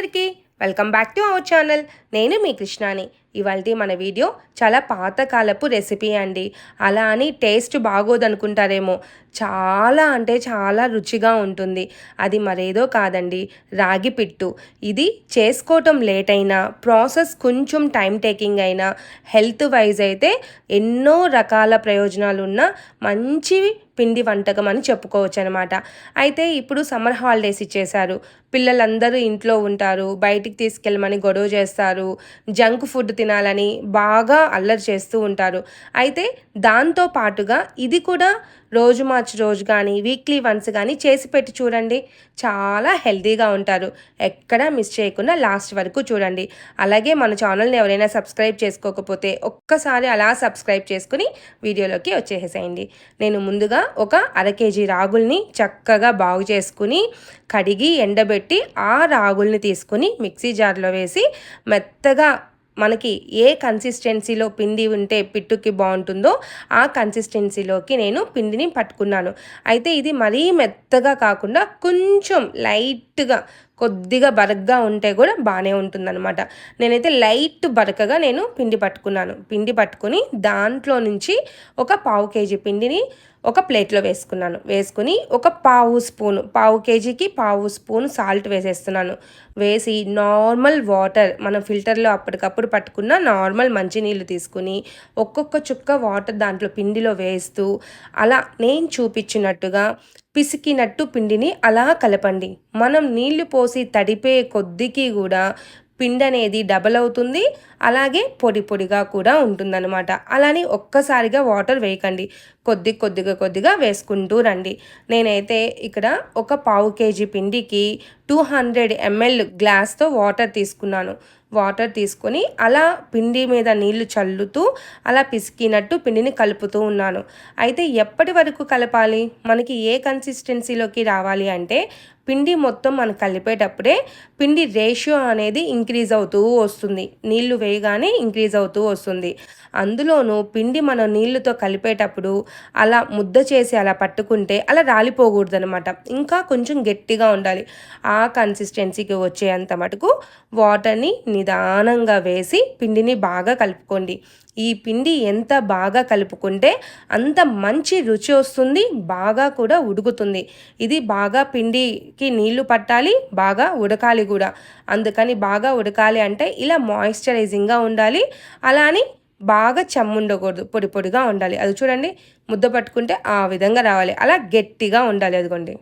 అందరికీ welcome back to our channel. నేను మీ కృష్ణాని. ఇవాళ మన వీడియో చాలా పాతకాలపు రెసిపీ అండి. అలా అని టేస్ట్ బాగోదనుకుంటారేమో. చాలా అంటే చాలా రుచిగా ఉంటుంది. అది మరేదో కాదండి. రాగి పిట్టు. ఇది చేసుకోవటం లేట్ అయినా ప్రాసెస్ కొంచెం టైం టేకింగ్ అయినా హెల్త్ వైజ్ అయితే ఎన్నో రకాల ప్రయోజనాలు ఉన్న మంచి పిండి వంటకం అని చెప్పుకోవచ్చు అనమాట అయితే ఇప్పుడు సమ్మర్ హాలిడేస్ ఇచ్చేశారు. పిల్లలందరూ ఇంట్లో ఉంటారు. బయటికి తీసుకెళ్ళమని గొడవ చేస్తారు. జంక్ ఫుడ్ తినాలని బాగా అల్లరి చేస్తూ ఉంటారు. అయితే దాంతో పాటుగా ఇది కూడా రోజు మార్చి రోజు కానీ వీక్లీ వన్స్ కానీ చేసి పెట్టి చూడండి. చాలా హెల్తీగా ఉంటారు. ఎక్కడా మిస్ చేయకుండా లాస్ట్ వరకు చూడండి. అలాగే మన ఛానల్ని ఎవరైనా సబ్స్క్రైబ్ చేసుకోకపోతే ఒక్కసారి అలా సబ్స్క్రైబ్ చేసుకుని వీడియోలోకి వచ్చేసేయండి. నేను ముందుగా ఒక అర కేజీ రాగుల్ని చక్కగా బాగు చేసుకుని కడిగి ఎండబెట్టి ఆ రాగుల్ని తీసుకుని మిక్సీ జార్లో వేసి మెత్తగా మనకి ఏ కన్సిస్టెన్సీలో పిండి ఉంటే పిట్టుకి బాగుంటుందో ఆ కన్సిస్టెన్సీలోకి నేను పిండిని పట్టుకున్నాను. అయితే ఇది మరీ మెత్తగా కాకుండా కొంచెం లైట్గా కొద్దిగా బరగ్గా ఉంటే కూడా బాగానే ఉంటుందన్నమాట. నేనైతే లైట్ బరకగా నేను పిండి పట్టుకున్నాను. పిండి పట్టుకుని దాంట్లో నుంచి ఒక పావు కేజీ పిండిని ఒక ప్లేట్లో వేసుకున్నాను. వేసుకుని ఒక పావు స్పూను పావు కేజీకి పావు స్పూన్ సాల్ట్ వేసేస్తున్నాను. వేసి నార్మల్ వాటర్ మనం ఫిల్టర్లో అప్పటికప్పుడు పట్టుకున్న నార్మల్ మంచినీళ్ళు తీసుకుని ఒక్కొక్క చుక్క వాటర్ దాంట్లో పిండిలో వేస్తూ అలా నేను చూపించినట్టుగా పిసికినట్టు పిండిని అలా కలపండి. మనం నీళ్ళు పోసి తడిపే కొద్దికి కూడా పిండి అనేది డబల్ అవుతుంది. అలాగే పొడి పొడిగా కూడా ఉంటుందన్నమాట. అలానే ఒక్కసారిగా వాటర్ వేయకండి. కొద్ది కొద్దిగా కొద్దిగా వేసుకుంటూ రండి. నేనైతే ఇక్కడ ఒక పావు కేజీ పిండికి టూ హండ్రెడ్ ఎంఎల్ గ్లాస్తో వాటర్ తీసుకున్నాను. వాటర్ తీసుకొని అలా పిండి మీద నీళ్ళు చల్లుతూ అలా పిసికినట్టు పిండిని కలుపుతూ ఉన్నాను. అయితే ఎప్పటి వరకు కలపాలి? మనకి ఏ కన్సిస్టెన్సీలోకి రావాలి అంటే పిండి మొత్తం మనం కలిపేటప్పుడే పిండి రేషియో అనేది ఇంక్రీజ్ అవుతూ వస్తుంది. నీళ్ళు వేయగానే ఇంక్రీజ్ అవుతూ వస్తుంది. అందులోనూ పిండి మనం నీళ్ళతో కలిపేటప్పుడు అలా ముద్ద చేసి అలా పట్టుకుంటే అలా రాలిపోకూడదు అనమాట ఇంకా కొంచెం గట్టిగా ఉండాలి. ఆ కన్సిస్టెన్సీకి వచ్చేంత మటుకు వాటర్ని నిదానంగా వేసి పిండిని బాగా కలుపుకోండి. ఈ పిండి ఎంత బాగా కలుపుకుంటే అంత మంచి రుచి వస్తుంది బాగా కూడా ఉడుకుతుంది. ఇది బాగా పిండికి నీళ్ళు పట్టాలి బాగా ఉడకాలి కూడా. అందుకని బాగా ఉడకాలి అంటే ఇలా మాయిశ్చరైజింగ్గా ఉండాలి. అలానే బాగా చెమ్ముండకూడదు పొడి పొడిగా ఉండాలి. అది చూడండి ముద్ద పట్టుకుంటే ఆ విధంగా రావాలి. అలా గట్టిగా ఉండాలి అదిగోండి.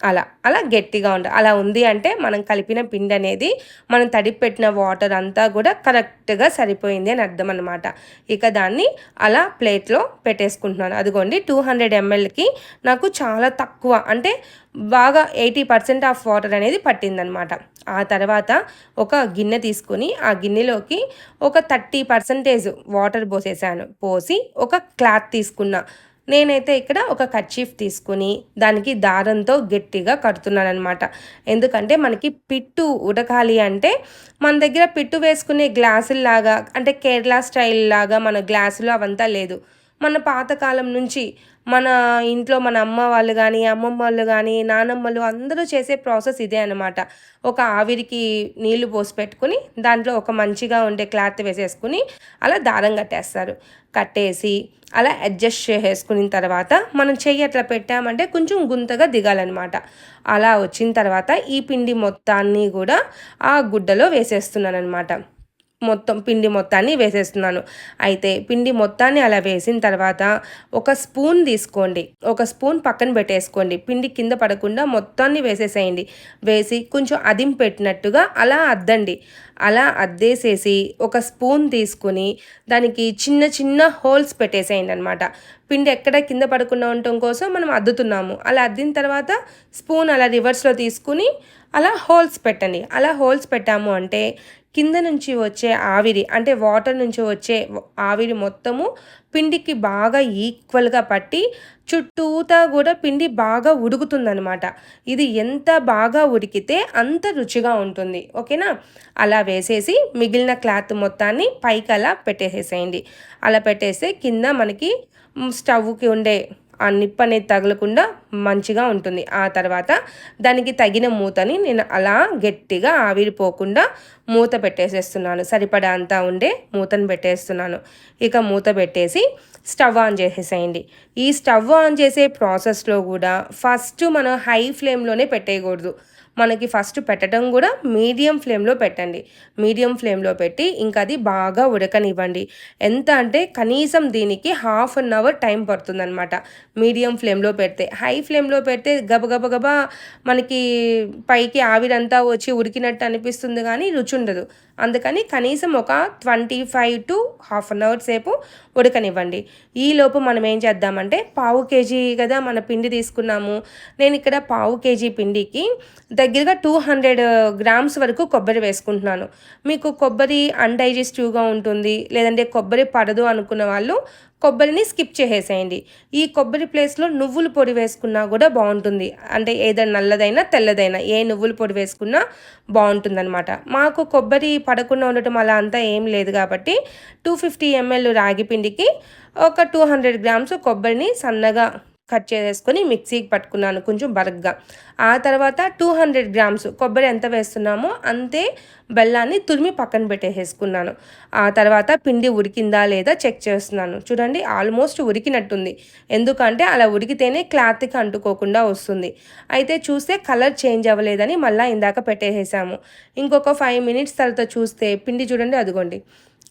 అలా అలా గట్టిగా ఉండాలి అలా ఉంది అంటే మనం కలిపిన పిండి అనేది మనం తడిపి పెట్టిన వాటర్ అంతా కూడా కరెక్ట్గా సరిపోయింది అని అర్థం అనమాట ఇక దాన్ని అలా ప్లేట్లో పెట్టేసుకుంటున్నాను. అదిగోండి టూ హండ్రెడ్ ఎంఎల్కి నాకు చాలా తక్కువ అంటే బాగా ఎయిటీ పర్సెంట్ ఆఫ్ వాటర్ అనేది పట్టిందనమాట ఆ తర్వాత ఒక గిన్నె తీసుకొని ఆ గిన్నెలోకి ఒక థర్టీ పర్సెంటేజ్ వాటర్ పోసేసాను. పోసి ఒక క్లాత్ తీసుకున్నా నేనైతే ఇక్కడ ఒక కర్చీఫ్ తీసుకుని దానికి దారంతో గట్టిగా కడుతున్నాను అనమాట ఎందుకంటే మనకి పిట్టు ఉడకాలి అంటే మన దగ్గర పిట్టు వేసుకునే గ్లాసుల్లాగా అంటే కేరళ స్టైల్ లాగా మన గ్లాసులు అవంతా లేదు. మన పాతకాలం నుంచి మన ఇంట్లో మన అమ్మ వాళ్ళు కానీ అమ్మమ్మ వాళ్ళు కానీ నానమ్మలు అందరూ చేసే ప్రాసెస్ ఇదే అనమాట ఒక ఆవిరికి నీళ్ళు పోసి పెట్టుకుని దాంట్లో ఒక మంచిగా ఉండే క్లాత్ వేసేసుకుని అలా దారం కట్టేస్తారు. కట్టేసి అలా అడ్జస్ట్ చేసేసుకున్న తర్వాత మనం చెయ్యి అట్లా పెట్టామంటే కొంచెం గుంతగా దిగాలన్నమాట. అలా వచ్చిన తర్వాత ఈ పిండి మొత్తాన్ని కూడా ఆ గుడ్డలో వేసేస్తున్నాను అనమాట మొత్తం పిండి మొత్తాన్ని వేసేస్తున్నాను. అయితే పిండి మొత్తాన్ని అలా వేసిన తర్వాత ఒక స్పూన్ తీసుకోండి. ఒక స్పూన్ పక్కన పెట్టేసుకోండి. పిండి కింద పడకుండా మొత్తాన్ని వేసేసేయండి. వేసి కొంచెం అదిం పెట్టినట్టుగా అలా అద్దండి. అలా అద్దేసేసి ఒక స్పూన్ తీసుకుని దానికి చిన్న చిన్న హోల్స్ పెట్టేసేయండి అనమాట పిండి ఎక్కడ కింద పడకుండా ఉండటం కోసం మనం అద్దుతున్నాము. అలా అద్దిన తర్వాత స్పూన్ అలా రివర్స్లో తీసుకుని అలా హోల్స్ పెట్టండి. అలా హోల్స్ పెట్టాము అంటే కింద నుంచి వచ్చే ఆవిరి అంటే వాటర్ నుంచి వచ్చే ఆవిరి మొత్తము పిండికి బాగా ఈక్వల్గా పట్టి చుట్టూతా కూడా పిండి బాగా ఉడుకుతుందనమాట ఇది ఎంత బాగా ఉడికితే అంత రుచిగా ఉంటుంది. ఓకేనా? అలా వేసేసి మిగిలిన క్లాత్ మొత్తాన్ని పైకి అలా పెట్టేసేసేయండి అలా పెట్టేస్తే కింద మనకి స్టవ్కి ఉండే ఆ నిప్పు అనేది తగలకుండా మంచిగా ఉంటుంది. ఆ తర్వాత దానికి తగిన మూతని నేను అలా గట్టిగా ఆవిరిపోకుండా మూత పెట్టేసేస్తున్నాను. సరిపడా అంతా ఉండే మూతను పెట్టేస్తున్నాను. ఇక మూత పెట్టేసి స్టవ్ ఆన్ చేసేసేయండి. ఈ స్టవ్ ఆన్ చేసే ప్రాసెస్లో కూడా ఫస్ట్ మనం హై ఫ్లేమ్లోనే పెట్టేయకూడదు. మనకి ఫస్ట్ పెట్టడం కూడా మీడియం ఫ్లేమ్లో పెట్టండి. మీడియం ఫ్లేమ్లో పెట్టి ఇంకా అది బాగా ఉడకనివ్వండి. ఎంత అంటే కనీసం దీనికి హాఫ్ అన్ అవర్ టైం పడుతుందన్నమాట. మీడియం ఫ్లేమ్లో పెడితే హై ఫ్లేమ్లో పెడితే గబగబగబా మనకి పైకి ఆవిరంతా వచ్చి ఉడికినట్టు అనిపిస్తుంది కానీ రుచి ఉండదు. అందుకని కనీసం ఒక twenty five to half an hour సేపు ఉడకనివ్వండి. ఈలోపు మనం ఏం చేద్దామంటే పావు కేజీ కదా మన పిండి తీసుకున్నాము. నేను ఇక్కడ పావు కేజీ పిండికి దగ్గరగా టూ హండ్రెడ్ గ్రామ్స్ వరకు కొబ్బరి వేసుకుంటున్నాను. మీకు కొబ్బరి అన్డైజెస్టివ్గా ఉంటుంది లేదంటే కొబ్బరి పడదు అనుకున్న వాళ్ళు కొబ్బరిని స్కిప్ చేసేసేయండి. ఈ కొబ్బరి ప్లేస్లో నువ్వుల పొడి వేసుకున్నా కూడా బాగుంటుంది. అంటే ఏదైనా నల్లదైనా తెల్లదైనా ఏ నువ్వుల పొడి వేసుకున్నా బాగుంటుందన్నమాట. మాకు కొబ్బరి పడకుండా ఉండటం అలా అంతా ఏం లేదు కాబట్టి టూ ఫిఫ్టీ ఎంఎల్ రాగి పిండికి ఒక టూ హండ్రెడ్ గ్రామ్స్ కొబ్బరిని సన్నగా కట్ చేసేసుకొని మిక్సీకి పట్టుకున్నాను కొంచెం బరగ్గా. ఆ తర్వాత టూ హండ్రెడ్ గ్రామ్స్ కొబ్బరి ఎంత వేస్తున్నామో అంతే బెల్లాన్ని తురిమి పక్కన పెట్టేసేసుకున్నాను. ఆ తర్వాత పిండి ఉడికిందా లేదా చెక్ చేస్తున్నాను. చూడండి ఆల్మోస్ట్ ఉడికినట్టుంది. ఎందుకంటే అలా ఉడికితేనే క్లాత్కి అంటుకోకుండా వస్తుంది. అయితే చూస్తే కలర్ చేంజ్ అవ్వలేదని మళ్ళీ ఇందాక పెట్టేసేసాము. ఇంకొక ఫైవ్ మినిట్స్ తర్వాత చూస్తే పిండి చూడండి అదిగోండి.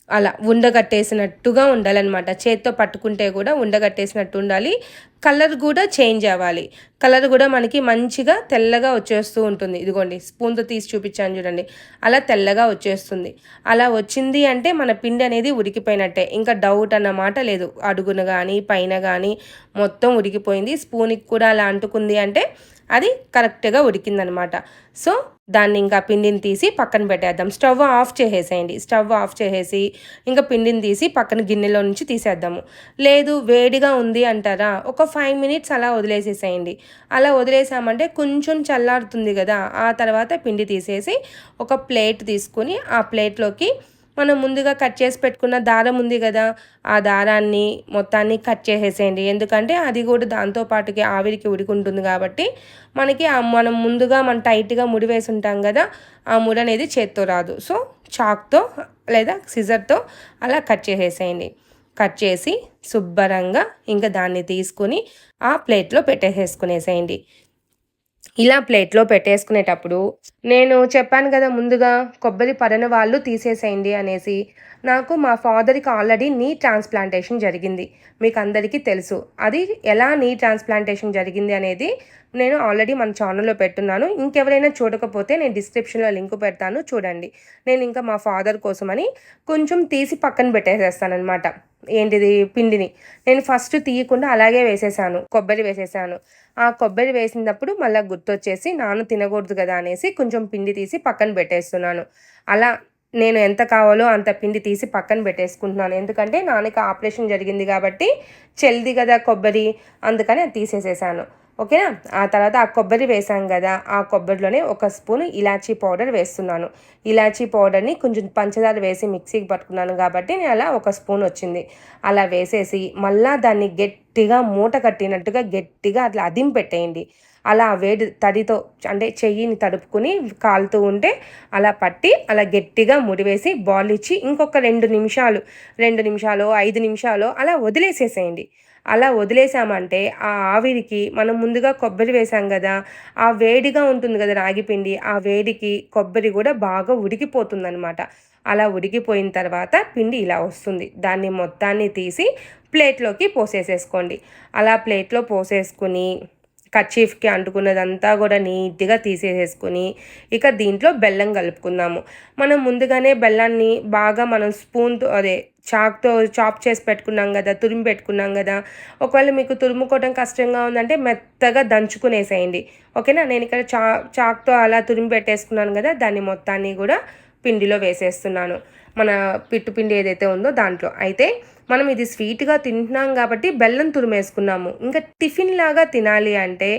అలా ఉండగట్టేసినట్టుగా ఉండాలన్నమాట. చేత్తో పట్టుకుంటే కూడా ఉండగట్టేసినట్టు ఉండాలి. కలర్ కూడా చేంజ్ అవ్వాలి. కలర్ కూడా మనకి మంచిగా తెల్లగా వచ్చేస్తూ ఉంటుంది. ఇదిగోండి స్పూన్తో తీసి చూపించాను చూడండి. అలా తెల్లగా వచ్చేస్తుంది. అలా వచ్చింది అంటే మన పిండి అనేది ఉడికిపోయినట్టే. ఇంకా డౌట్ అన్నమాట లేదు. అడుగున కానీ పైన కానీ మొత్తం ఉడికిపోయింది. స్పూన్కి కూడా అలా అంటుకుంది అంటే అది కరెక్ట్గా ఉడికిందనమాట సో దాన్ని ఇంకా పిండిని తీసి పక్కన పెట్టేద్దాం. స్టవ్ ఆఫ్ చేసేసేయండి. స్టవ్ ఆఫ్ చేసేసి ఇంకా పిండిని తీసి పక్కన గిన్నెలో నుంచి తీసేద్దాము. లేదు వేడిగా ఉంది అంటారా? ఒక ఫైవ్ మినిట్స్ అలా వదిలేసేసేయండి. అలా వదిలేసామంటే కొంచెం చల్లారుతుంది కదా. ఆ తర్వాత పిండి తీసేసి ఒక ప్లేట్ తీసుకొని ఆ ప్లేట్లోకి మనం ముందుగా కట్ చేసి పెట్టుకున్న దారం ఉంది కదా ఆ దారాన్ని మొత్తాన్ని కట్ చేసేసేయండి. ఎందుకంటే అది కూడా దాంతో పాటుకి ఆవిరికి ఉడికుంటుంది కాబట్టి మనకి మనం ముందుగా మనం టైట్గా ముడి వేసి ఉంటాం కదా ఆ ముడి అనేది చేత్తో రాదు. సో చాక్తో లేదా సిజర్తో అలా కట్ చేసేసేయండి. కట్ చేసి శుభ్రంగా ఇంకా దాన్ని తీసుకుని ఆ ప్లేట్లో పెట్టేసేసుకునేసేయండి. ఇలా ప్లేట్లో పెట్టేసుకునేటప్పుడు నేను చెప్పాను కదా ముందుగా కొబ్బరి పడని వాళ్ళు తీసేసేయండి అనేసి నాకు మా ఫాదర్కి ఆల్రెడీ నీ ట్రాన్స్ప్లాంటేషన్ జరిగింది. మీకు అందరికీ తెలుసు. అది ఎలా నీ ట్రాన్స్ప్లాంటేషన్ జరిగింది అనేది నేను ఆల్రెడీ మన ఛానల్లో పెట్టున్నాను. ఇంకెవరైనా చూడకపోతే నేను డిస్క్రిప్షన్లో లింక్ పెడతాను. చూడండి. నేను ఇంకా మా ఫాదర్ కోసమని కొంచెం తీసి పక్కన పెట్టేసేస్తానమాట ఏంటిది పిండిని. నేను ఫస్ట్ తీయకుండా అలాగే వేసేసాను. కొబ్బరి వేసేసాను. ఆ కొబ్బరి వేసినప్పుడు మళ్ళీ గుర్తొచ్చేసి నాన్న తినకూడదు కదా అనేసి కొంచెం పిండి తీసి పక్కన పెట్టేస్తున్నాను. అలా నేను ఎంత కావాలో అంత పిండి తీసి పక్కన పెట్టేసుకుంటున్నాను. ఎందుకంటే నాన్నకి ఆపరేషన్ జరిగింది కాబట్టి చెల్ది కదా కొబ్బరి అందుకని అది తీసేసేసాను. ఓకేనా? ఆ తర్వాత ఆ కొబ్బరి వేసాం కదా ఆ కొబ్బరిలోనే ఒక స్పూన్ ఇలాచీ పౌడర్ వేస్తున్నాను. ఇలాచీ పౌడర్ని కొంచెం పంచదార వేసి మిక్సీకి పట్టుకున్నాను కాబట్టి నేను అలా ఒక స్పూన్ వచ్చింది. అలా వేసేసి మళ్ళా దాన్ని గట్టిగా మూట కట్టినట్టుగా గట్టిగా అట్లా అదిం పెట్టేయండి. అలా వేడి తడితో అంటే చెయ్యిని తడుపుకుని కాలుతూ ఉంటే అలా పట్టి అలా గట్టిగా ముడివేసి బాల్ ఇచ్చి ఇంకొక రెండు నిమిషాలు రెండు నిమిషాలు ఐదు నిమిషాలు అలా వదిలేసేసేయండి. అలా వదిలేసామంటే ఆ ఆవిరికి మనం ముందుగా కొబ్బరి వేసాం కదా ఆ వేడిగా ఉంటుంది కదా రాగిపిండి ఆ వేడికి కొబ్బరి కూడా బాగా ఉడికిపోతుందనమాట అలా ఉడికిపోయిన తర్వాత పిండి ఇలా వస్తుంది. దాన్ని మొత్తాన్ని తీసి ప్లేట్లోకి పోసేసేసుకోండి. అలా ప్లేట్లో పోసేసుకుని కచీఫ్కి అంటుకున్నదంతా కూడా నీట్గా తీసేసేసుకుని ఇక దీంట్లో బెల్లం కలుపుకుందాము. మనం ముందుగానే బెల్లాన్ని బాగా మనం స్పూన్తో అదే చాక్తో చాప్ చేసి పెట్టుకున్నాం కదా తురిమి పెట్టుకున్నాం కదా ఒకవేళ మీకు తురుముకోవడం కష్టంగా ఉందంటే మెత్తగా దంచుకునేసేయండి. ఓకేనా? నేను ఇక్కడ చా చాక్తో అలా తురిమి పెట్టేసుకున్నాను కదా దాన్ని మొత్తాన్ని కూడా పిండిలో వేసేస్తున్నాను. మన పిట్టు పిండి ఏదైతే ఉందో దాంట్లో. అయితే మనం ఇది స్వీట్గా తింటున్నాం కాబట్టి బెల్లం తురిమేసుకున్నాము. ఇంకా టిఫిన్ లాగా తినాలి అంటే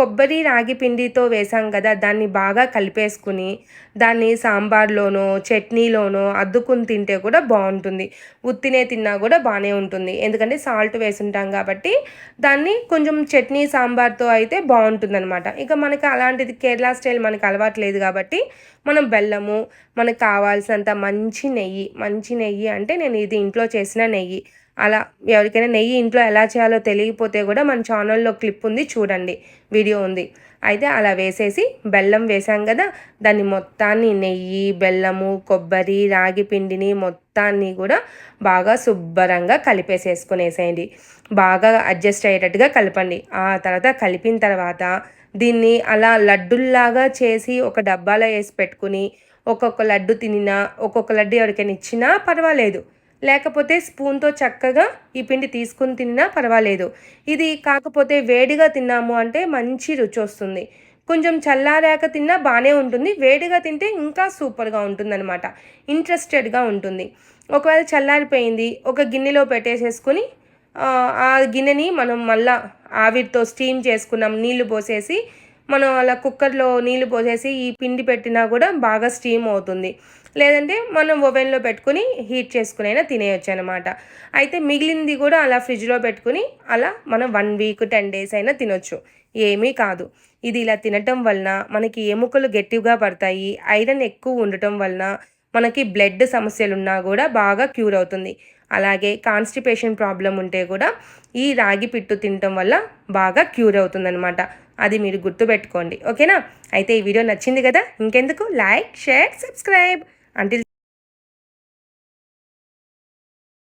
కొబ్బరి రాగి పిండితో వేసాం కదా దాన్ని బాగా కలిపేసుకుని దాన్ని సాంబార్లోనో చట్నీలోనో అద్దుకుని తింటే కూడా బాగుంటుంది. ఉత్తినే తిన్నా కూడా బాగానే ఉంటుంది. ఎందుకంటే సాల్ట్ వేసుంటాం కాబట్టి దాన్ని కొంచెం చట్నీ సాంబార్తో అయితే బాగుంటుంది అనమాట ఇక మనకి అలాంటిది కేరళ స్టైల్ మనకి అలవాట్లేదు కాబట్టి మనం బెల్లము మనకు కావాల్సినంత మంచి నెయ్యి మంచి నెయ్యి అంటే నేను ఇది ఇంట్లో చేసిన నెయ్యి. అలా ఎవరికైనా నెయ్యి ఇంట్లో ఎలా చేయాలో తెలియకపోతే కూడా మన ఛానల్లో క్లిప్ ఉంది చూడండి. వీడియో ఉంది. అయితే అలా వేసేసి బెల్లం వేసాం కదా దాన్ని మొత్తాన్ని నెయ్యి బెల్లము కొబ్బరి రాగి పిండిని మొత్తాన్ని కూడా బాగా శుభ్రంగా కలిపేసేసుకునేసేయండి. బాగా అడ్జస్ట్ అయ్యేటట్టుగా కలపండి. ఆ తర్వాత కలిపిన తర్వాత దీన్ని అలా లడ్డుల్లాగా చేసి ఒక డబ్బాలో వేసి పెట్టుకుని ఒక్కొక్క లడ్డు తినినా ఒక్కొక్క లడ్డు ఎవరికైనా ఇచ్చినా పర్వాలేదు. లేకపోతే స్పూన్తో చక్కగా ఈ పిండి తీసుకుని తిన్నా పర్వాలేదు. ఇది కాకపోతే వేడిగా తిన్నాము అంటే మంచి రుచి వస్తుంది కొంచెం చల్లారాక తిన్నా బాగానే ఉంటుంది. వేడిగా తింటే ఇంకా సూపర్గా ఉంటుందన్నమాట. ఇంట్రెస్టెడ్గా ఉంటుంది. ఒకవేళ చల్లారిపోయింది ఒక గిన్నెలో పెట్టేసేసుకుని ఆ గిన్నెని మనం మళ్ళా ఆవిరితో స్టీమ్ చేసుకున్నాం నీళ్ళు పోసేసి మనం అలా కుక్కర్లో నీళ్ళు పోసేసి ఈ పిండి పెట్టినా కూడా బాగా స్టీమ్ అవుతుంది. లేదంటే మనం ఓవెన్లో పెట్టుకుని హీట్ చేసుకునైనా తినేయచ్చు అనమాట అయితే మిగిలింది కూడా అలా ఫ్రిడ్జ్లో పెట్టుకుని అలా మనం వన్ వీక్ టెన్ డేస్ అయినా తినొచ్చు. ఏమీ కాదు. ఇది ఇలా తినటం వలన మనకి ఎముకలు గట్టిగా పడతాయి ఐరన్ ఎక్కువ ఉండటం వలన మనకి బ్లడ్ సమస్యలు ఉన్నా కూడా బాగా క్యూర్ అవుతుంది. అలాగే కాన్స్టిపేషన్ ప్రాబ్లం ఉంటే కూడా ఈ రాగి పిట్టు తినటం వల్ల బాగా క్యూర్ అవుతుందన్నమాట. అది మీరు గుర్తుపెట్టుకోండి. ఓకేనా? అయితే ఈ వీడియో నచ్చింది కదా? ఇంకెందుకు? Like share subscribe until